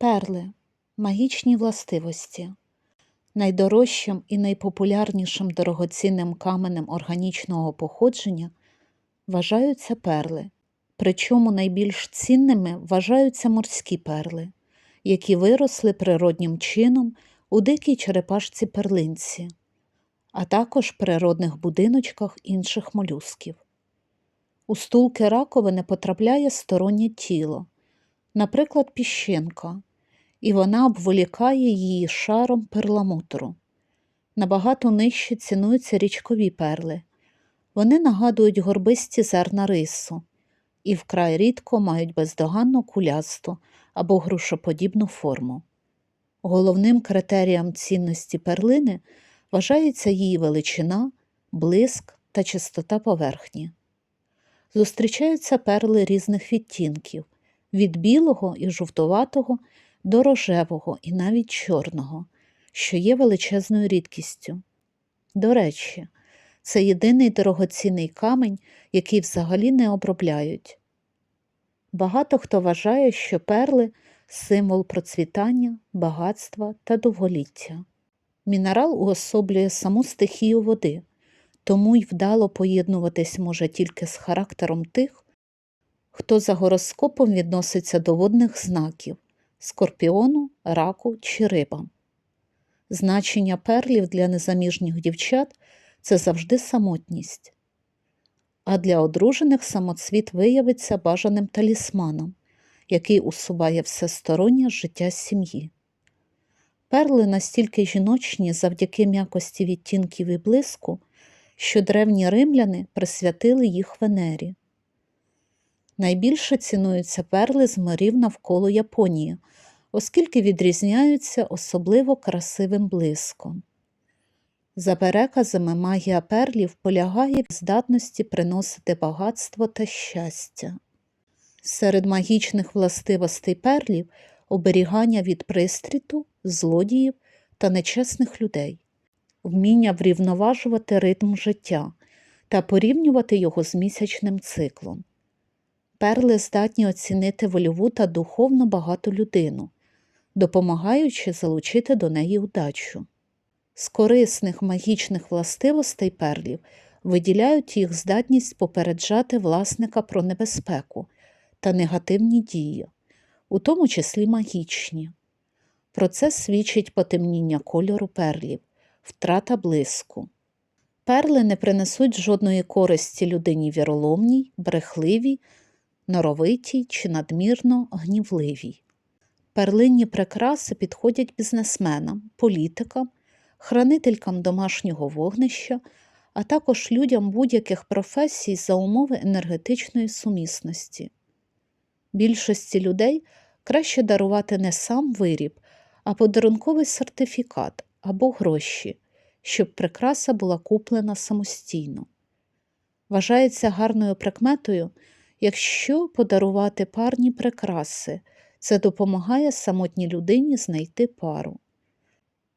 Перли магічні властивості. Найдорожчим і найпопулярнішим дорогоцінним каменем органічного походження вважаються перли, причому найбільш цінними вважаються морські перли, які виросли природнім чином у дикій черепашці перлинці, а також природних будиночках інших молюсків. У стулки раковини потрапляє стороннє тіло, наприклад, піщинка, і вона обволікає її шаром перламутру. Набагато нижче цінуються річкові перли. Вони нагадують горбисті зерна рису і вкрай рідко мають бездоганну кулясту або грушоподібну форму. Головним критерієм цінності перлини вважається її величина, блиск та чистота поверхні. Зустрічаються перли різних відтінків від білого і жовтуватого до рожевого і навіть чорного, що є величезною рідкістю. До речі, це єдиний дорогоцінний камінь, який взагалі не обробляють. Багато хто вважає, що перли символ процвітання, багатства та довголіття. Мінерал уособлює саму стихію води, тому й вдало поєднуватись може тільки з характером тих, хто за гороскопом відноситься до водних знаків скорпіону, раку чи рибам. Значення перлів для незаміжніх дівчат це завжди самотність, а для одружених самоцвіт виявиться бажаним талісманом, який усуває всестороннє життя сім'ї. Перли настільки жіночні завдяки м'якості відтінків і блиску, що древні римляни присвятили їх Венері. Найбільше цінуються перли з морів навколо Японії, оскільки відрізняються особливо красивим блиском. За переказами магія перлів полягає в здатності приносити багатство та щастя. Серед магічних властивостей перлів оберігання від пристріту, злодіїв та нечесних людей, вміння врівноважувати ритм життя та порівнювати його з місячним циклом. Перли здатні оцінити вольову та духовно багату людину, допомагаючи залучити до неї удачу. З корисних магічних властивостей перлів виділяють їх здатність попереджати власника про небезпеку та негативні дії, у тому числі магічні. Про це свідчить потемніння кольору перлів, втрата блиску. Перли не принесуть жодної користі людині віроломній, брехливій, норовитій чи надмірно гнівливій. Перлинні прикраси підходять бізнесменам, політикам, хранителькам домашнього вогнища, а також людям будь-яких професій за умови енергетичної сумісності. Більшості людей краще дарувати не сам виріб, а подарунковий сертифікат або гроші, щоб прикраса була куплена самостійно. Вважається гарною прикметою, якщо подарувати парні прикраси, це допомагає самотній людині знайти пару.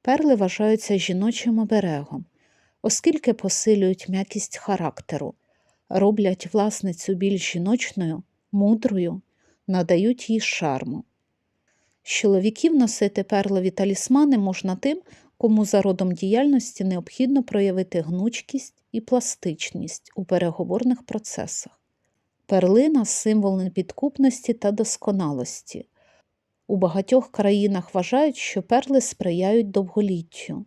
Перли вважаються жіночим оберегом, оскільки посилюють м'якість характеру, роблять власницю більш жіночною, мудрою, надають їй шарму. Чоловіків носити перлові талісмани можна тим, кому за родом діяльності необхідно проявити гнучкість і пластичність у переговорних процесах. Перлина символ непідкупності та досконалості. У багатьох країнах вважають, що перли сприяють довголіттю.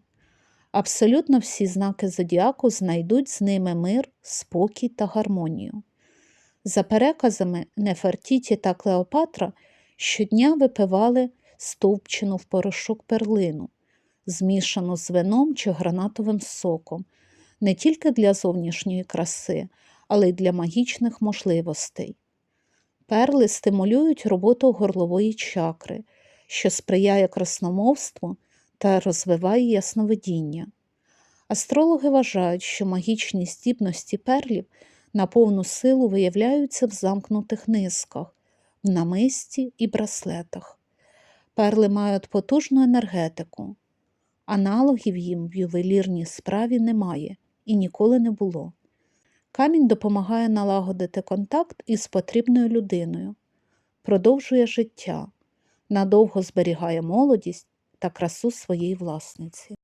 Абсолютно всі знаки зодіаку знайдуть з ними мир, спокій та гармонію. За переказами Нефертіті та Клеопатра щодня випивали стовпчину в порошок перлину, змішану з вином чи гранатовим соком, не тільки для зовнішньої краси, але й для магічних можливостей. Перли стимулюють роботу горлової чакри, що сприяє красномовству та розвиває ясновидіння. Астрологи вважають, що магічні здібності перлів на повну силу виявляються в замкнутих низках, в намисті і браслетах. Перли мають потужну енергетику, аналогів їм в ювелірній справі немає і ніколи не було. Камінь допомагає налагодити контакт із потрібною людиною, продовжує життя, надовго зберігає молодість та красу своєї власниці.